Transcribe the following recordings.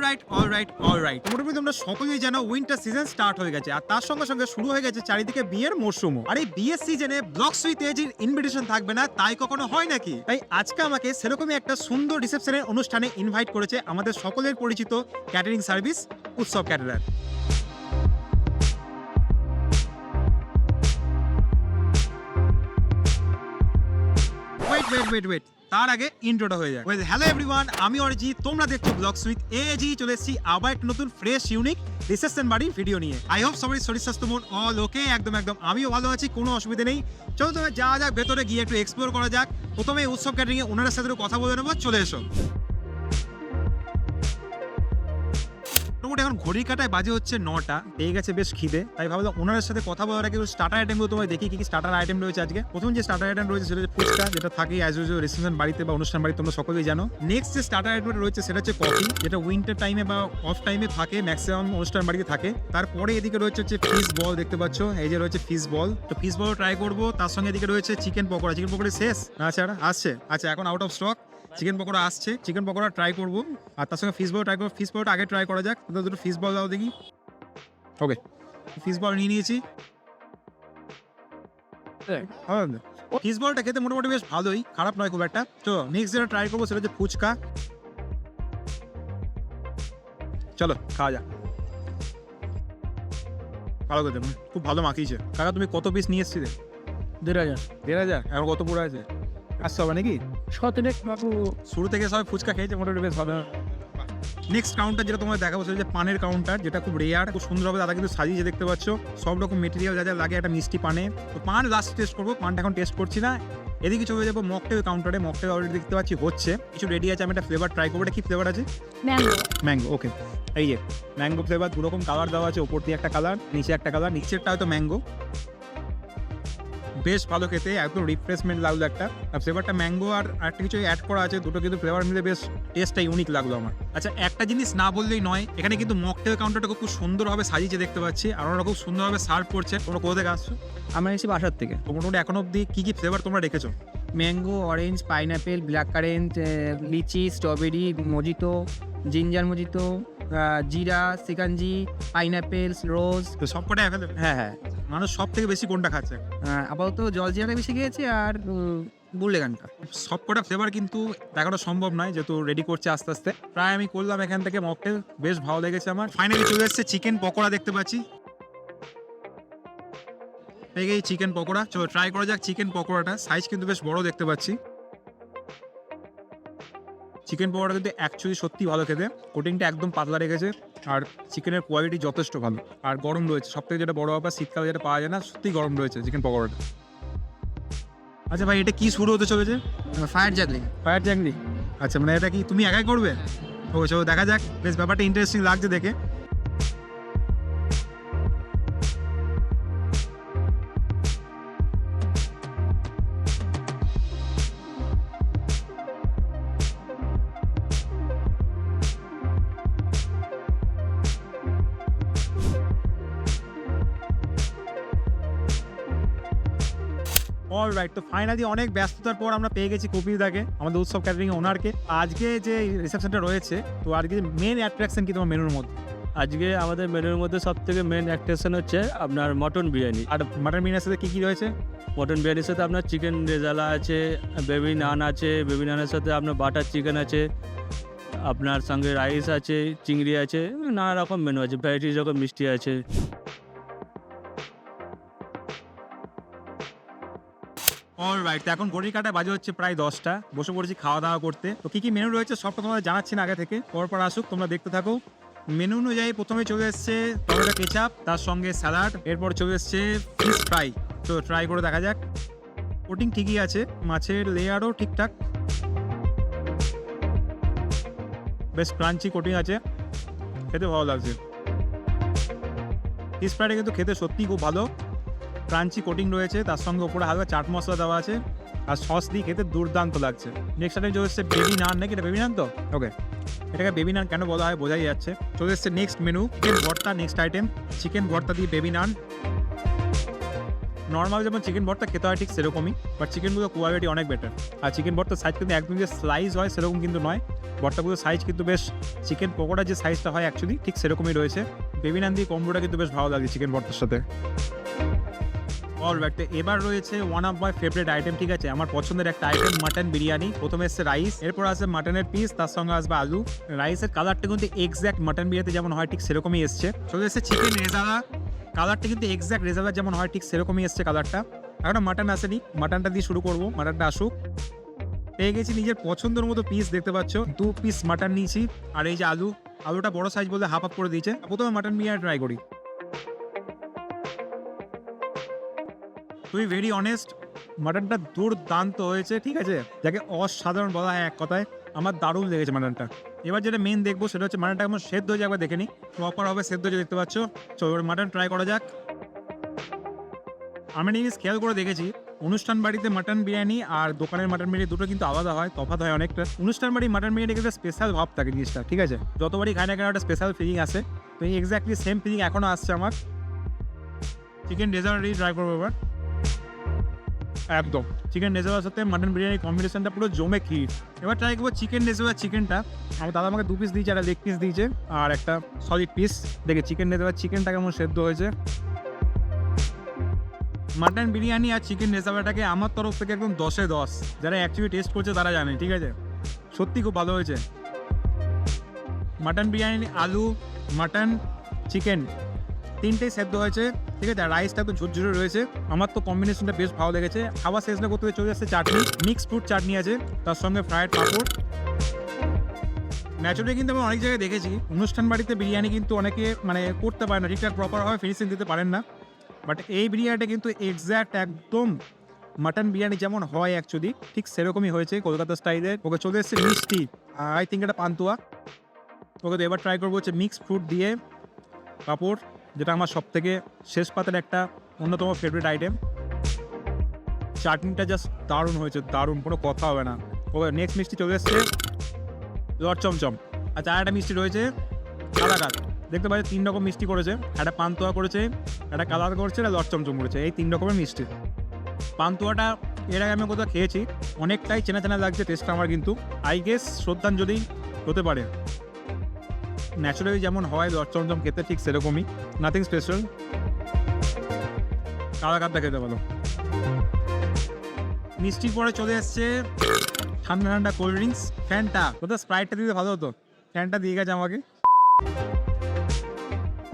Alright alright alright মোটামুটি তোমরা সকলেই জানো উইন্টার সিজন স্টার্ট হয়ে গেছে, আর তার সঙ্গে সঙ্গে শুরু হয়ে গেছে চারিদিকে বিয়ের মরশুমও আর এই বিয়ের সিজনে ব্লক সুইতে যে ইনভিটেশন থাকবে না, তাই কখনো হয় নাকি? তাই আজকে আমাকে সেরকমই একটা সুন্দর রিসেপশনের অনুষ্ঠানে ইনভাইট করেছে আমাদের সকলের পরিচিত catering service Utsav caterer wait wait wait তার আগে ইন্ট্রোটা হয়ে যায় হ্যালো এভরিওয়ান আমি অরিজিৎ, তোমরা দেখছ ব্লগস সুইথ এজি চলে এসেছি আবার একটা নতুন ফ্রেশ ইউনিক রিসেপশন বাড়ি ভিডিও নিয়ে। আই হোপ সবারই শরীর, স্বাস্থ্য, মন অল ওকে একদম একদম। আমিও ভালো আছি, কোনো অসুবিধা নেই। চলো তবে যা যাক, ভেতরে গিয়ে একটু এক্সপ্লোর করা যাক। প্রথমে উৎসব ক্যাটারিংয়ে এ ওনার সাথে কথা বলে নেব, চলে এসো। মোটামুটি এখন ঘড়ির কাটায় বাজে হচ্ছে নটা। পেয়ে গেছে বেশ খিদে। তাই ভাবলাম ওনার সাথে কথা বলার আগে স্টার্টার আইটেমগুলো তোমায় দেখি, কি কি স্টার্টার আইটেম রয়েছে আজকে। প্রথম যে স্টার্টার আইটেম রয়েছে সেটা হচ্ছে ফুচকা, যেটা থাকে অ্যাজ ইউজুয়াল রেস্টুরেন্ট বাড়িতে বা অনুষ্ঠান বাড়িতে তোমরা সকলেই জানো। নেক্সট যে স্টার্টার আইটেম রয়েছে সেটা হচ্ছে কফি যেটা উইন্টার টাইমে বা অফ টাইমে থাকে ম্যাক্সিমাম অনুষ্ঠান বাড়িতে থাকে। তারপরে এদিকে রয়েছে হচ্ছে ফিশ বল দেখতে পাচ্ছ? এই যে রয়েছে ফিস বল তো ফিস বল ট্রাই করব, তার সঙ্গে এদিকে রয়েছে চিকেন পকোড়া। চিকেন পকোড়া শেষ? না আচ্ছা আসছে। আচ্ছা এখন out of stock chicken pakora আসছে। চিকেন পকোড়া ট্রাই করব। আর তার সঙ্গে ফিশ বল ট্রাই করব। ফিশ বলটা আগে ট্রাই করা যাক। তো দুটো ফিশ বল দাও দেখি। ওকে ফিশ বল নিয়ে নিয়েছি। ফিশ বলটা খেতে মোটামুটি বেশ ভালোই। খারাপ নয় খুব একটা। তো নেক্সট যেটা ট্রাই করব সেটা হচ্ছে ফুচকা। চলো খাওয়া যাক। ভালো করে দেখুন খুব ভালো মাখিয়েছে। কাকা তুমি কত পিস নিয়ে এসছিলে? দেড় হাজার। দেড় হাজার? এখন কত পুরো আছে? আসতে হবে নাকি? সতেরেক বাবু। শুরু থেকে সবাই ফুচকা খেয়েছে মোটামুটি বেশ ভালো। নেক্সট কাউন্টার যেটা তোমার দেখাবো সেটা হচ্ছে পানের কাউন্টার যেটা খুব রেয়ার খুব সুন্দরভাবে দাদা কিন্তু সাজিয়েছে দেখতে পাচ্ছ। সব রকম মেটেরিয়াল যা যা লাগে একটা মিষ্টি পানে। তো পান লাস্ট টেস্ট করব পানটা এখন টেস্ট করছি না। এদিকে চলে যাব মকটেল কাউন্টারে মকটেল অলরেডি দেখতে পাচ্ছি হচ্ছে। কিছু রেডি আছে আমি একটা ফ্লেভার ট্রাই করব। এটা কি ফ্লেভার আছে? ম্যাঙ্গো ম্যাঙ্গো ওকে এই যে ম্যাঙ্গো ফ্লেভার দু রকম কালার দেওয়া আছে ওপর দিয়ে একটা কালার নিচে একটা কালার নিচেরটা হয়তো ম্যাঙ্গো বেশ ভালো খেতে একদম রিফ্রেশমেন্ট লাগল একটা। আর ফ্লেভারটা ম্যাঙ্গো আর একটা কিছু অ্যাড করা আছে দুটো কিন্তু ফ্লেভার মিলে বেশ টেস্টটা ইউনিক লাগল আমার। আচ্ছা একটা জিনিস না বললেই নয় এখানে কিন্তু মকটেল কাউন্টারটা খুব সুন্দরভাবে সাজিয়েছে দেখতে পাচ্ছি আর ওরা খুব সুন্দরভাবে সার্ভ করছে। তোমরা কোথা থেকে আসছো? আমরা এসেছি বাসার থেকে। মোটামুটি এখন অব্দি কী কী ফ্লেভার তোমরা রেখেছো? Mango orange pineapple black currant lychee strawberry mojito ginger mojito জিরা সিকাঞ্জি পাইনাপেল রোজ তো সব কটা হ্যাঁ হ্যাঁ। মানুষ সব থেকে বেশি কোনটা খাচ্ছে? আহ, আপাতত জল জিরাটা বেশি খেয়েছে আর বুল্লেগানটা সব কটা ফ্লেভার কিন্তু দেখানো সম্ভব নয় যেহেতু রেডি করছে আস্তে আস্তে। প্রায় আমি করলাম এখান থেকে মকটেল বেশ ভালো লেগেছে আমার। ফাইনালি চলে এসেছে চিকেন পকোড়া দেখতে পাচ্ছি। পেয়ে চিকেন পকোড়া চলো ট্রাই করা যাক চিকেন পকোড়াটা। সাইজ কিন্তু বেশ বড় দেখতে পাচ্ছি। চিকেন পকোড়া কিন্তু অ্যাকচুয়ালি সত্যি ভালো খেতে। কোটিংটা একদম পাতলা রেখেছে। আর চিকেনের কোয়ালিটি যথেষ্ট ভালো। আর গরম রয়েছে। সব থেকে যেটা বড় ব্যাপার শীতকালে যেটা পাওয়া যায় না সত্যি গরম রয়েছে চিকেন পকোড়াটা। আচ্ছা ভাই এটা কি শুরু হতে চলেছে? ফায়ার জ্যাকলি ফায়ার জ্যাকলি আচ্ছা মানে এটা কি তুমি একাই করবে? ও চলো দেখা যাক। বেশ ব্যাপারটা ইন্টারেস্টিং লাগছে দেখে। অল রাইট তো ফাইনালি অনেক ব্যস্ততার পর আমরা পেয়ে গেছি কপিদাকে আমাদের উৎসব ক্যাটারিং ওনারকে আজকে যে রিসেপশনটা রয়েছে তো আজকে মেন অ্যাট্রাকশন কি তোমার মেনুর মধ্যে? আজকে আমাদের মেনুর মধ্যে সব থেকে মেন অ্যাট্রাকশন হচ্ছে আপনার মটন বিরিয়ানি। আর মাটন বিরিয়ানির সাথে কি কি রয়েছে? মটন বিরিয়ানির সাথে আপনার চিকেন রেজালা আছে বেবি নান আছে বেবি নানের সাথে আপনার বাটার চিকেন আছে আপনার সঙ্গে রাইস আছে চিংড়ি আছে নানা রকম মেনু আছে ভ্যারাইটিস রকম মিষ্টি আছে। অল রাইট এখন ঘড়ির কাটা বাজে হচ্ছে প্রায় দশটা। বসে পড়েছি খাওয়া দাওয়া করতে। তো কি কি মেনু রয়েছে সবটা তোমাদের জানাচ্ছি না আগে থেকে। পরপর আসুক, তোমরা দেখতে থাকো। মেনু অনুযায়ী প্রথমে চলে এসছে টমেটো কেচাপ তার সঙ্গে স্যালাড এরপর চলে এসছে ফিশ ফ্রাই তো ট্রাই করে দেখা যাক। কোটিং ঠিকই আছে, মাছের লেয়ারও ঠিকঠাক। বেশ ক্রাঞ্চি কোটিং আছে। খেতে ভালো লাগছে। ফিশ ফ্রাইটা কিন্তু খেতে সত্যিই খুব ভালো। ক্রাঞ্চি কোটিং রয়েছে, তার সঙ্গে ওপরে হালকা চাট মশলা দেওয়া আছে, আর সস দিয়ে খেতে দুর্দান্ত লাগছে। নেক্সট আইটেম চলে এসছে বেবি নান নাকি এটা বেবি নান তো? ওকে এটাকে বেবি নান কেন বলা হয় বোঝাই যাচ্ছে। চলে এসছে next menu bharta next item chicken bharta দিয়ে বেবি নান নর্মাল যেমন চিকেন ভর্তা খেতে হয় ঠিক সেরকমই বাট চিকেনগুলো কোয়ালিটি অনেক বেটার আর চিকেন ভর্তার সাইজ কিন্তু একদম যে স্লাইস হয় সেরকম কিন্তু নয়। ভর্তাগুলোর সাইজ কিন্তু বেশ চিকেন পকোড়ার যে সাইজটা হয় অ্যাকচুয়ালি ঠিক সেরকমই রয়েছে। বেবি নান দিয়ে কম্বোটা কিন্তু বেশ ভালো লাগে চিকেন ভর্তার সাথে। অলরাইট তো এবার রয়েছে one of my favourite item ঠিক আছে? আমার পছন্দের একটা আইটেম মাটন বিরিয়ানি প্রথমে এসছে রাইস এরপর আসবে মাটনের পিস তার সঙ্গে আসবে আলু। রাইসের কালারটা কিন্তু এক্স্যাক্ট মাটন বিরিয়ানিতে যেমন হয়, ঠিক সেরকমই এসছে। চলে এসছে চিকেন রেজালা কালারটা কিন্তু এক্স্যাক্ট রেজালার যেমন হয়, ঠিক সেরকমই এসছে কালারটা এখনও মাটন আসেনি। মাটনটা দিয়ে শুরু করব মাটনটা আসুক। পেয়ে গেছি নিজের পছন্দের মতো পিস দেখতে পাচ্ছ। দু পিস মাটন নিয়েছি, আর এই যে আলু। আলুটা বড় সাইজ বলতে হাফ আপ করে দিয়েছে। প্রথমে মাটন বিরিয়ানি ট্রাই করি। তুই ভেরি অনেস্ট মাটনটা দুর্দান্ত হয়েছে, ঠিক আছে? যাকে অসাধারণ বলা হয় এক কথায়, আমার দারুণ লেগেছে মাটনটা এবার যেটা মেন দেখব, সেটা হচ্ছে মাটনটা কেমন সেদ্ধ হয়ে যাবে দেখে নি। প্রপার হবে সেদ্ধ হয়ে দেখতে পাচ্ছ? চলো মাটন ট্রাই করা যাক। আমি একটা জিনিস খেয়াল করে দেখেছি, অনুষ্ঠান বাড়িতে মাটন বিরিয়ানি আর দোকানের মাটন বিরিয়ানি দুটো কিন্তু আলাদা হয়, তফাৎ হয় অনেকটা। অনুষ্ঠান বাড়ি মাটন বিরিয়ানি কিন্তু স্পেশাল ভাব থাকে জিনিসটা, ঠিক আছে? যতবারই খাই না কেন একটা স্পেশাল ফিলিং আসে। তো এক্স্যাক্টলি সেম ফিলিং এখনও আসছে আমার। চিকেন ডেজার্টই ট্রাই করব এবার। একদম চিকেন রেজার্ভার সাথে মাটন বিরিয়ানি কম্বিনেশনটা পুরো জমে ক্ষীর। এবার ট্রাই করব চিকেন রেজার্ভার চিকেনটা আমার দাদা আমাকে দু পিস দিয়েছে, একটা লেগ পিস দিয়েছে, আর একটা সলিড পিস দেখে চিকেন রেজার্ভার চিকেনটা কেমন সেদ্ধ হয়েছে। মাটন বিরিয়ানি আর চিকেন রেজার্ভারটাকে আমার তরফ থেকে একদম দশে দশ। যারা অ্যাকচুয়ালি টেস্ট করছে তারা জানে, ঠিক আছে? সত্যি খুব ভালো হয়েছে। মাটন বিরিয়ানি, আলু মাটন চিকেন তিনটেই সেদ্ধ হয়েছে, ঠিক আছে? রাইসটা তো ঝুরঝুরে রয়েছে। আমার তো কম্বিনেশনটা বেশ ভালো লেগেছে। আবার শেষ না করতে চলে যাচ্ছে চাটনি। মিক্স ফ্রুট চাটনি আছে, তার সঙ্গে ফ্রায়েড পাঁপড়। ন্যাচুরালি কিন্তু আমি অনেক জায়গায় দেখেছি, অনুষ্ঠান বাড়িতে বিরিয়ানি কিন্তু অনেকে মানে করতে পারে না, ঠিকঠাক প্রপারভাবে ফিনিশিং দিতে পারেন না। বাট এই বিরিয়ানিটা কিন্তু এক্স্যাক্ট একদম মাটন বিরিয়ানি যেমন হয় অ্যাকচুয়ালি ঠিক সেরকমই হয়েছে কলকাতা স্টাইলের ওকে চলে এসেছে মিষ্টি আই থিঙ্ক এটা পান্তুয়া। ওকে তো এবার ট্রাই করব হচ্ছে মিক্স ফ্রুট দিয়ে পাঁপড়। যেটা আমার সব থেকে শেষ পাতের একটা অন্যতম ফেভারিট আইটেম চাটনিটা জাস্ট দারুণ হয়েছে, দারুণ, কোনো কথা হবে না। ওকে নেক্সট মিষ্টি চলে এসছে লট চমচম। আর চার একটা মিষ্টি রয়েছে কালাকার দেখতে পাচ্ছি, তিন রকম মিষ্টি করেছে। একটা পান্তুয়া করেছে, একটা কালার করেছে, একটা লট চমচম করেছে। এই তিন রকমের মিষ্টি। পান্তুয়াটা এর আগে আমি কোথাও খেয়েছি, অনেকটাই চেনা চেনা লাগছে টেস্টটা আমার কিন্তু। আই গেস শ্রদ্ধাঞ্জলি হতে পারে। ন্যাচারালি যেমন হয় লট চমচম খেতে ঠিক সেরকমই। নাথিং স্পেশাল কালাকারটা খেতে ভালো মিষ্টির পরে চলে এসছে ঠান্ডা ঠান্ডা কোল্ড ড্রিঙ্কস ফ্যানটা কোথাও স্প্রাইটটা দিতে ভালো হতো। ফ্যানটা দিয়ে গেছে আমাকে।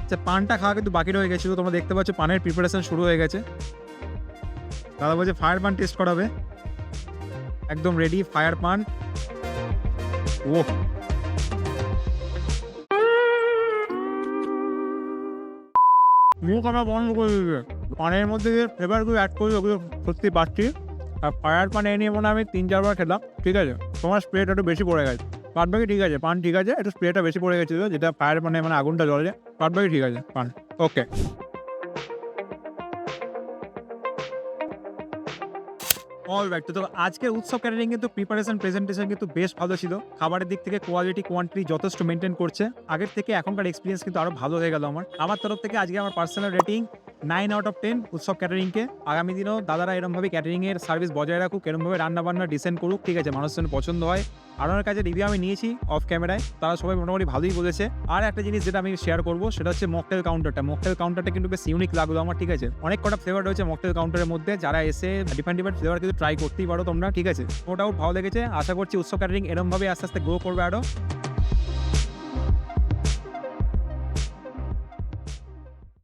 আচ্ছা পানটা খাওয়া কিন্তু বাকি রয়ে গেছিল। তোমরা দেখতে পাচ্ছ, পানের প্রিপারেশন শুরু হয়ে গেছে। দাদা বলছে ফায়ার পান টেস্ট করাবে। একদম রেডি ফায়ার পান ও মুখ আমরা বন্ধ করে দিবে পানের মধ্যে যে ফ্লেভারগুলো অ্যাড করি ওগুলো সত্যি পাচ্ছি। আর ফায়ার পান এনে মনে আমি তিন, চারবার খেলাম, ঠিক আছে? তোমার স্প্রেটা একটু বেশি পড়ে গেছে। পাট বাকি ঠিক আছে, পান ঠিক আছে, একটু স্প্রেটা বেশি পড়ে গেছিল যেটা ফায়ার পানে মানে আগুনটা জ্বলে। পাট বাকি ঠিক আছে, পান ওকে অল রাইট তো আজকের উৎসব ক্যাটারিং কিন্তু প্রিপারেশন প্রেজেন্টেশন কিন্তু বেশ ভালো ছিল। খাবারের দিক থেকে কোয়ালিটি কোয়ান্টিটি যথেষ্ট মেনটেন করছে। আগের থেকে এখনকার এক্সপিরিয়েন্স কিন্তু আরও ভালো হয়ে গেল আমার। আমার তরফ থেকে আজকে আমার personal rating nine out of ten Utsav ক্যাটারিংকে আগামী দিনেও দাদারা এরমভাবে ক্যাটারিংয়ের সার্ভিস বজায় রাখুক, এরমভাবে রান্না বান্না ডিসেন্ট করুক, ঠিক আছে মানুষজন পছন্দ হয়। আর ওনার কাছে রিভিউ আমি নিয়েছি অফ ক্যামেরায় তারা সবাই মোটামুটি ভালোই বলেছে। আর একটা জিনিস যেটা আমি শেয়ার করব, সেটা হচ্ছে মকটেল কাউন্টারটা মকটেল কাউন্টারটা কিন্তু বেশ ইউনিক লাগল আমার, ঠিক আছে। অনেক কটা ফ্লেভার রয়েছে মকটেল কাউন্টারের মধ্যে, যারা এসে ডিফারেন্ট ডিফারেন্ট ফ্লেভার কিন্তু ট্রাই করতেই পারো তোমরা, ঠিক আছে। ওটাও ভালো লেগেছে, আশা করছি উৎসব ক্যাটারিং এরমভাবে আস্তে আস্তে গ্রো করবে আরও।